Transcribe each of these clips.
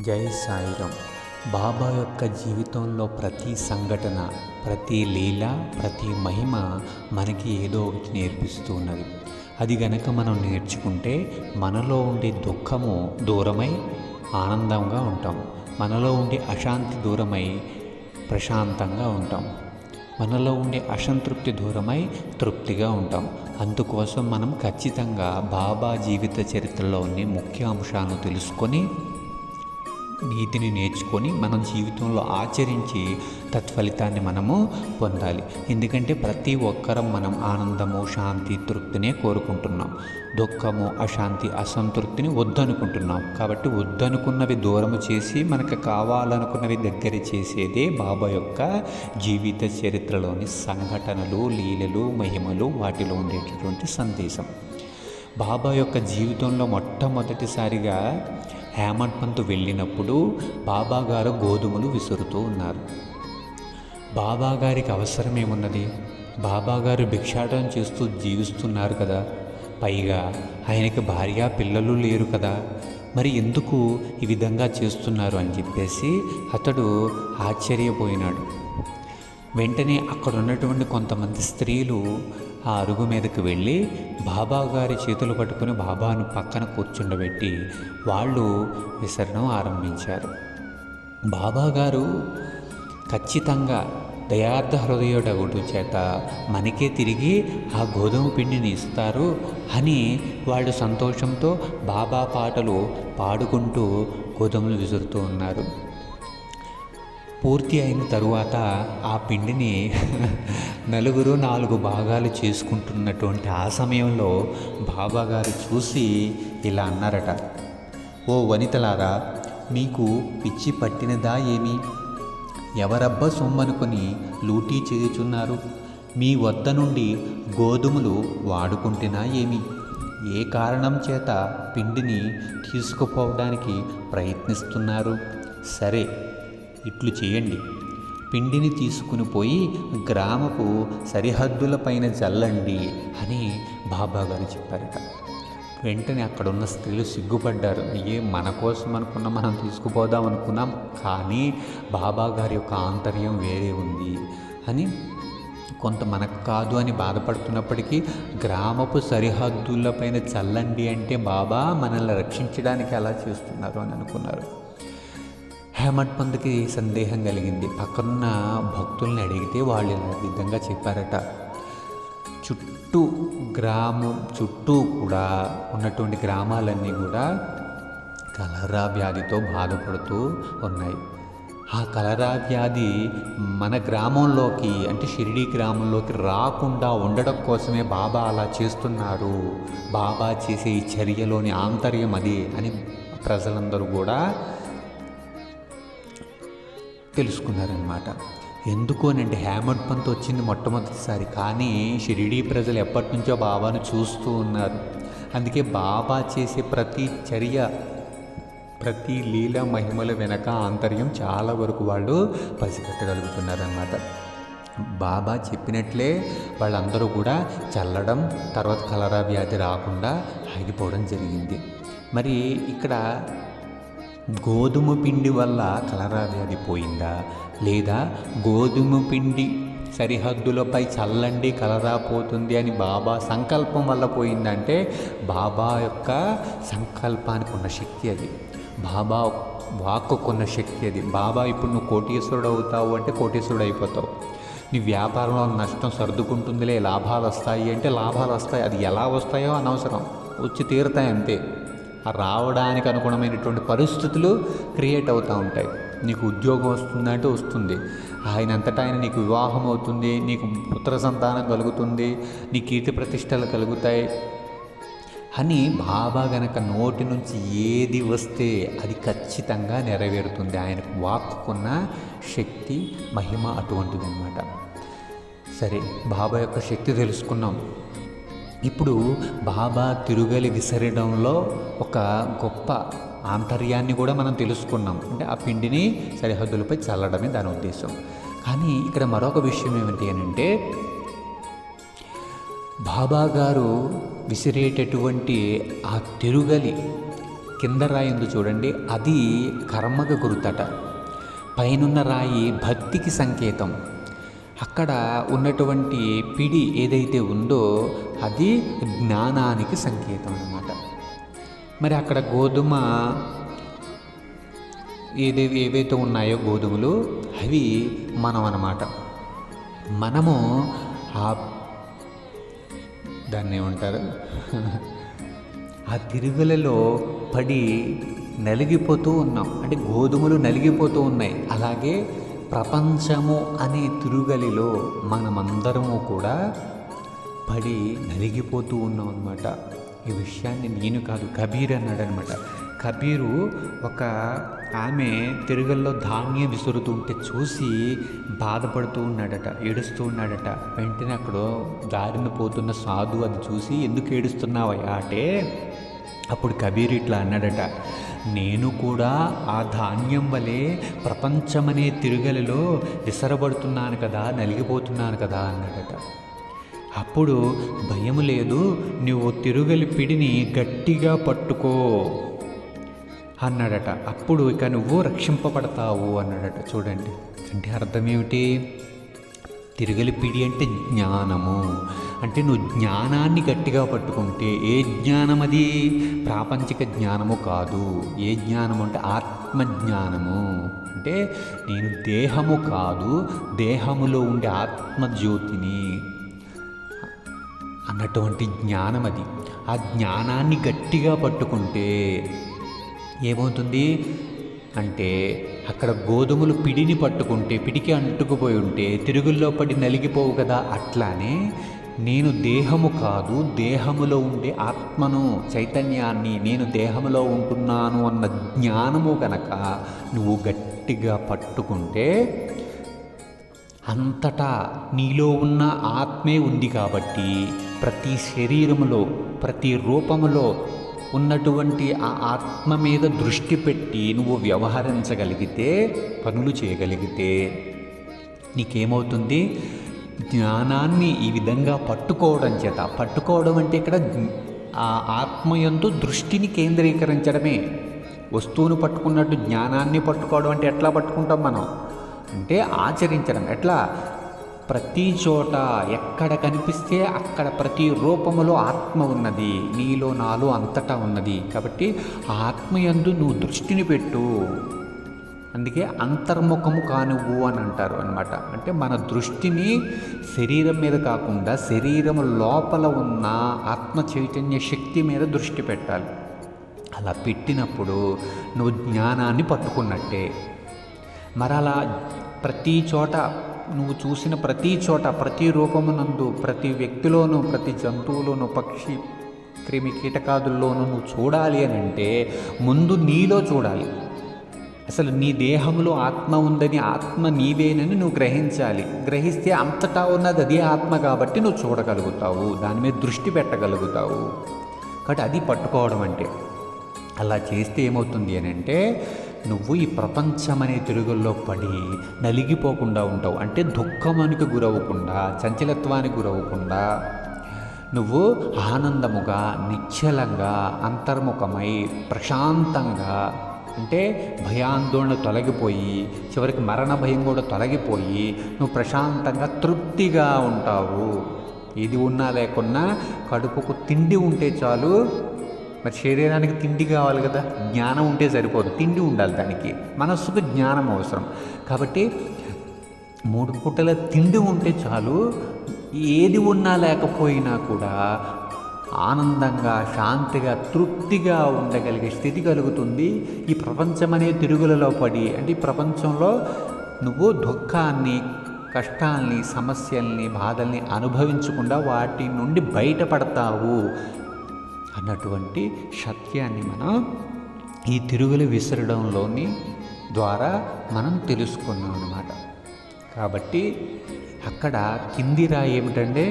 జై సాయిరాం బాబా యొక్క జీవితంలో ప్రతి సంఘటన ప్రతి లీల ప్రతి మహిమ మనకి ఏదో ఒకటి నేర్పిస్తూ ఉన్నది. అది గనక మనం నేర్చుకుంటే మనలో ఉండే దుఃఖము దూరమై ఆనందంగా ఉంటాం. మనలో ఉండే అశాంతి దూరమై ప్రశాంతంగా ఉంటాం. మనలో ఉండే అసంతృప్తి దూరమై తృప్తిగా ఉంటాం. అందుకోసం మనం ఖచ్చితంగా బాబా జీవిత చరిత్రలోని ముఖ్య అంశాలను తెలుసుకొని నీతిని నేర్చుకొని మనం జీవితంలో ఆచరించి తత్ఫలితాన్ని మనము పొందాలి. ఎందుకంటే ప్రతి ఒక్కరం మనం ఆనందము శాంతి తృప్తినే కోరుకుంటున్నాం. దుఃఖము అశాంతి అసంతృప్తిని వద్దనుకుంటున్నాం. కాబట్టి వద్దనుకున్నవి దూరము చేసి మనకు కావాలనుకున్నవి దగ్గర చేసేదే బాబా యొక్క జీవిత చరిత్రలోని సంఘటనలు లీలలు మహిమలు వాటిలో ఉండేటటువంటి సందేశం. బాబా యొక్క జీవితంలో మొట్టమొదటిసారిగా హేమంత్ పంత్ వెళ్ళినప్పుడు బాబాగారు గోధుమలు విసురుతూ ఉన్నారు. బాబాగారికి అవసరం ఏమున్నది? బాబాగారు భిక్షాటం చేస్తూ జీవిస్తున్నారు కదా. పైగా ఆయనకి భార్య పిల్లలు లేరు కదా. మరి ఎందుకు ఈ విధంగా చేస్తున్నారు అని చెప్పేసి అతడు ఆశ్చర్యపోయినాడు. వెంటనే అక్కడ ఉన్నటువంటి కొంతమంది స్త్రీలు ఆ అరుగు మీదకి వెళ్ళి బాబా గారి చేతులు పట్టుకుని బాబాను పక్కన కూర్చుండబెట్టి వాళ్ళు విసరడం ఆరంభించారు. బాబా గారు ఖచ్చితంగా దయార్థ హృదయుడగుడు చేత మనకే తిరిగి ఆ గోధుమ పిండిని ఇస్తారు అని వాళ్ళు సంతోషంతో బాబా పాటలు పాడుకుంటూ గోధుమలు విసురుతూ ఉన్నారు. పూర్తి అయిన తరువాత ఆ పిండిని నలుగురు నాలుగు భాగాలు చేసుకుంటున్నటువంటి ఆ సమయంలో బాబా గారు చూసి ఇలా అన్నారట. ఓ వనితలారా మీకు పిచ్చి పట్టినదా ఏమి? ఎవరబ్బ సొమ్మనుకొని లూటీ చేయుచున్నారు? మీ వద్ద నుండి గోధుమలు వాడుకుంటున్నా ఏమి? ఏ కారణం చేత పిండిని తీసుకుపోవడానికి ప్రయత్నిస్తున్నారు? సరే ఇట్లు చేయండి. పిండిని తీసుకుని పోయి గ్రామపు సరిహద్దులపైన చల్లండి అని బాబా గారు చెప్పారట. వెంటనే అక్కడున్న స్త్రీలు సిగ్గుపడ్డారు. ఏ మన కోసం అనుకున్న మనం తీసుకుపోదాం అనుకున్నాం. కానీ బాబా గారి యొక్క ఆంతర్యం వేరే ఉంది అని కొంత మనకు కాదు అని బాధపడుతున్నప్పటికీ గ్రామపు సరిహద్దులపైన చల్లండి అంటే బాబా మనల్ని రక్షించడానికి అలా చేస్తున్నారు అని అనుకున్నారు. హేమంత్ పందుకి సందేహం కలిగింది. పక్కనున్న భక్తుల్ని అడిగితే వాళ్ళు ఇలా విధంగా చెప్పారట. చుట్టూ గ్రామం చుట్టూ కూడా ఉన్నటువంటి గ్రామాలన్నీ కూడా కలరా వ్యాధితో బాధపడుతూ ఉన్నాయి. ఆ కలరా వ్యాధి మన గ్రామంలోకి అంటే షిరిడి గ్రామంలోకి రాకుండా ఉండడం కోసమే బాబా అలా చేస్తున్నారు. బాబా చేసే ఈ చర్యలోని ఆంతర్యం అది అని ప్రజలందరూ కూడా తెలుసుకున్నారనమాట ఎందుకోనండి అంటే హేమంత్ పంత్ వచ్చింది మొట్టమొదటిసారి. కానీ షిరిడీ ప్రజలు ఎప్పటి నుంచో బాబాను చూస్తూ ఉన్నారు. అందుకే బాబా చేసే ప్రతి చర్య ప్రతి లీల మహిమల వెనక ఆంతర్యం చాలా వరకు వాళ్ళు పసిగట్టగలుగుతున్నారన్నమాట. బాబా చెప్పినట్లే వాళ్ళందరూ కూడా చల్లడం తర్వాత కలరా వ్యాధి రాకుండా ఆగిపోవడం జరిగింది. మరి ఇక్కడ గోధుమ పిండి వల్ల కలరా వ్యాధి పోయిందా? లేదా గోధుమ పిండి సరిహద్దులపై చల్లండి కలరా పోతుంది అని బాబా సంకల్పం వల్ల పోయిందంటే బాబా యొక్క సంకల్పానికి ఉన్న శక్తి అది. బాబా వాక్కుకున్న శక్తి అది. బాబా ఇప్పుడు నువ్వు కోటీశ్వరుడు అవుతావు అంటే కోటీశ్వరుడు అయిపోతావు నీ వ్యాపారంలో నష్టం సర్దుకుంటుందిలే లాభాలు వస్తాయి అంటే లాభాలు వస్తాయి. అది ఎలా వస్తాయో అనవసరం. వచ్చి తీరుతాయి అంతే. రావడానికి అనుగుణమైనటువంటి పరిస్థితులు క్రియేట్ అవుతూ ఉంటాయి. నీకు ఉద్యోగం వస్తుందంటే వస్తుంది. ఆయన అంతటా ఆయన నీకు వివాహం అవుతుంది నీకు పుత్ర సంతానం కలుగుతుంది నీ కీర్తి ప్రతిష్టలు కలుగుతాయి. అని బాబా గనక నోటి నుంచి ఏది వస్తే అది ఖచ్చితంగా నెరవేరుతుంది. ఆయనకు వాక్కున్న శక్తి మహిమ అటువంటిది అనమాట సరే బాబా యొక్క శక్తి తెలుసుకున్నాం. ఇప్పుడు బాబా తిరుగలి విసరడంలో ఒక గొప్ప ఆంతర్యాన్ని కూడా మనం తెలుసుకున్నాం. అంటే ఆ పిండిని సరిహద్దులపై చల్లడమే దాని ఉద్దేశం. కానీ ఇక్కడ మరొక విషయం ఏమిటి అని అంటే బాబా గారు విసిరేటటువంటి ఆ తిరుగలి కింద రాయి ఉంది చూడండి అది కర్మకు గుర్తట. పైనున్న రాయి భక్తికి సంకేతం. అక్కడ ఉన్నటువంటి పిడి ఏదైతే ఉందో అది జ్ఞానానికి సంకేతం అనమాట మరి అక్కడ గోధుమ ఏది ఏవైతే ఉన్నాయో గోధుమలు అవి మనం అనమాట మనము ఆ దాన్ని ఏమంటారు? ఆ తిరుగులలో పడి నలిగిపోతూ ఉన్నాం. అంటే గోధుమలు నలిగిపోతూ ఉన్నాయి. అలాగే ప్రపంచము అనే తిరుగలిలో మనమందరము కూడా పడి నలిగిపోతూ ఉన్నాం అనమాట ఈ విషయాన్ని నేను కాదు కబీర్ అన్నాడు అనమాట కబీరు ఒక ఆమె తిరుగల్లో ధాన్యం విసురుతూ ఉంటే చూసి బాధపడుతూ ఉన్నాడట ఏడుస్తూ ఉన్నాడట. వెంటనే అక్కడ దారిన పోతున్న సాధు అది చూసి ఎందుకు ఏడుస్తున్నావయ్యా? అంటే అప్పుడు కబీర్ ఇట్లా అన్నాడట నేను కూడా ఆ ధాన్యం వలె ప్రపంచమనే తిరుగలిలో విసరబడుతున్నాను కదా నలిగిపోతున్నాను కదా అన్నాడట. అప్పుడు భయం లేదు నువ్వు తిరుగలి పిడిని గట్టిగా పట్టుకో అన్నాడట. అప్పుడు ఇక నువ్వు రక్షింపబడతావు అన్నాడట. చూడండి అంటే అర్థం ఏమిటి? తిరగలి పిడి అంటే జ్ఞానము. అంటే నువ్వు జ్ఞానాన్ని గట్టిగా పట్టుకుంటే ఏ జ్ఞానం అది? ప్రాపంచిక జ్ఞానము కాదు. ఏ జ్ఞానము అంటే ఆత్మజ్ఞానము. అంటే నేను దేహము కాదు దేహములో ఉండే ఆత్మజ్యోతిని అన్నటువంటి జ్ఞానం అది. ఆ జ్ఞానాన్ని గట్టిగా పట్టుకుంటే ఏమవుతుంది? అంటే అక్కడ గోధుమలు పిడిని పట్టుకుంటే పిడికి అంటుకుపోయి ఉంటే తిరుగుల్లో పడి నలిగిపోవు కదా అట్లానే నేను దేహము కాదు దేహములో ఉండే ఆత్మను చైతన్యాన్ని నేను దేహములో ఉంటున్నాను అన్న జ్ఞానము కనుక నువ్వు గట్టిగా పట్టుకుంటే అంతటా నీలో ఉన్న ఆత్మే ఉంది కాబట్టి ప్రతి శరీరములో ప్రతి రూపములో ఉన్నటువంటి ఆ ఆత్మ మీద దృష్టి పెట్టి నువ్వు వ్యవహరించగలిగితే పనులు చేయగలిగితే నీకేమవుతుంది? జ్ఞానాన్ని ఈ విధంగా పట్టుకోవడం చేత పట్టుకోవడం అంటే ఇక్కడ ఆ ఆత్మయందు దృష్టిని కేంద్రీకరించడమే. వస్తువును పట్టుకున్నట్టు జ్ఞానాన్ని పట్టుకోవడం అంటే ఎట్లా పట్టుకుంటాం మనం? అంటే ఆచరించడం. ఎట్లా? ప్రతి చోట ఎక్కడ కనిపిస్తే అక్కడ ప్రతి రూపములో ఆత్మ ఉన్నది. నీలో నాలో అంతటా ఉన్నది. కాబట్టి ఆ ఆత్మయందు నువ్వు దృష్టిని పెట్టు. అందుకే అంతర్ముఖము కానువ్వు అని అంటారు అనమాట అంటే మన దృష్టిని శరీరం మీద కాకుండా శరీరం లోపల ఉన్న ఆత్మ చైతన్య శక్తి మీద దృష్టి పెట్టాలి. అలా పెట్టినప్పుడు నువ్వు జ్ఞానాన్ని పట్టుకున్నట్టే. మరి అలా ప్రతి చోట నువ్వు చూసిన ప్రతి చోట ప్రతి రూపమునందు ప్రతి వ్యక్తిలోనూ ప్రతి జంతువులోనూ పక్షి క్రిమి కీటకాదుల్లోనూ నువ్వు చూడాలి అని అంటే ముందు నీలో చూడాలి. అసలు నీ దేహంలో ఆత్మ ఉందని ఆత్మ నీవేనని నువ్వు గ్రహించాలి. గ్రహిస్తే అంతటా ఉన్నది అదే ఆత్మ కాబట్టి నువ్వు చూడగలుగుతావు దాని మీద దృష్టి పెట్టగలుగుతావు. కాబట్టి అది పట్టుకోవడం అంటే అలా చేస్తే ఏమవుతుంది అని అంటే నువ్వు ఈ ప్రపంచం అనే తిరుగుల్లో పడి నలిగిపోకుండా ఉంటావు. అంటే దుఃఖమానికి గురవ్వకుండా చంచలత్వానికి గురవ్వకుండా నువ్వు ఆనందముగా నిశ్చలంగా అంతర్ముఖమై ప్రశాంతంగా అంటే భయాందోళన తొలగిపోయి చివరికి మరణ భయం కూడా తొలగిపోయి నువ్వు ప్రశాంతంగా తృప్తిగా ఉంటావు. ఇది ఉన్నా లేకున్నా కడుపుకు తిండి ఉంటే చాలు మరి శరీరానికి తిండి కావాలి కదా జ్ఞానం ఉంటే సరిపోదు తిండి ఉండాలి దానికి. మనస్సుకు జ్ఞానం అవసరం. కాబట్టి మూడు పూటల తిండి ఉంటే చాలు ఏది ఉన్నా లేకపోయినా కూడా ఆనందంగా శాంతిగా తృప్తిగా ఉండగలిగే స్థితి కలుగుతుంది. ఈ ప్రపంచం అనే తిరుగులలో పడి అంటే ఈ ప్రపంచంలో నువ్వు దుఃఖాన్ని కష్టాల్ని సమస్యల్ని బాధల్ని అనుభవించకుండా వాటి నుండి బయటపడతావు. అన్నటువంటి సత్యాన్ని మనం ఈ తిరుగులు విసరడంలోని ద్వారా మనం తెలుసుకున్నాం అన్నమాట. కాబట్టి అక్కడ కింది రాయి ఏమిటంటే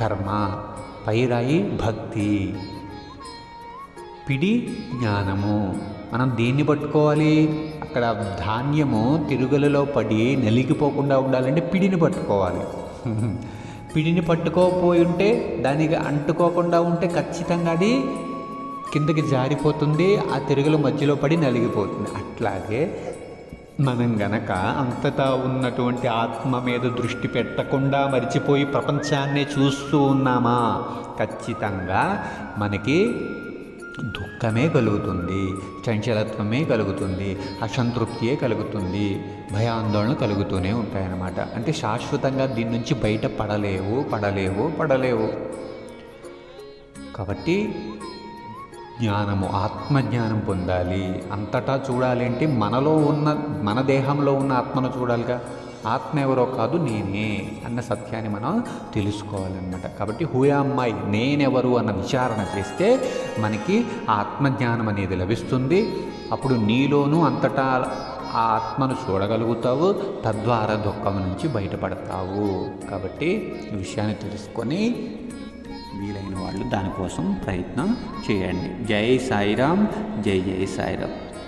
కర్మ పైరాయి భక్తి. పిడి జ్ఞానము. మనం దేన్ని పట్టుకోవాలి? అక్కడ ధాన్యము తిరుగులలో పడి నలిగిపోకుండా ఉండాలంటే పిడిని పట్టుకోవాలి. పిడిని పట్టుకోపోయి ఉంటే దానికి అంటుకోకుండా ఉంటే ఖచ్చితంగా అది కిందకి జారిపోతుంది ఆ తిరుగుల మధ్యలో పడి నలిగిపోతుంది. అట్లాగే మనం గనక అంతటా ఉన్నటువంటి ఆత్మ మీద దృష్టి పెట్టకుండా మరిచిపోయి ప్రపంచాన్నే చూస్తూ ఉన్నామా? ఖచ్చితంగా మనకి దుఃఖమే కలుగుతుంది చంచలత్వమే కలుగుతుంది అసంతృప్తియే కలుగుతుంది భయాందోళన కలుగుతూనే ఉంటాయన్నమాట. అంటే శాశ్వతంగా దీని నుంచి బయట పడలేవు పడలేవు పడలేవు. కాబట్టి జ్ఞానము ఆత్మజ్ఞానం పొందాలి. అంతటా చూడాలి అంటే మనలో ఉన్న మన దేహంలో ఉన్న ఆత్మను చూడాలిగా. ఆత్మ ఎవరో కాదు నేనే అన్న సత్యాన్ని మనం తెలుసుకోవాలన్నమాట. కాబట్టి హూయామ్మాయి నేనెవరు అన్న విచారణ చేస్తే మనకి ఆత్మజ్ఞానం అనేది లభిస్తుంది. అప్పుడు నీలోనూ అంతటా ఆ ఆత్మను చూడగలుగుతావు తద్వారా దుఃఖం నుంచి బయటపడతావు. కాబట్టి ఈ విషయాన్ని తెలుసుకొని వీలైన వాళ్ళు దానికోసం ప్రయత్నం చేయండి. జై సాయిరామ్ జై జై సాయిరామ్.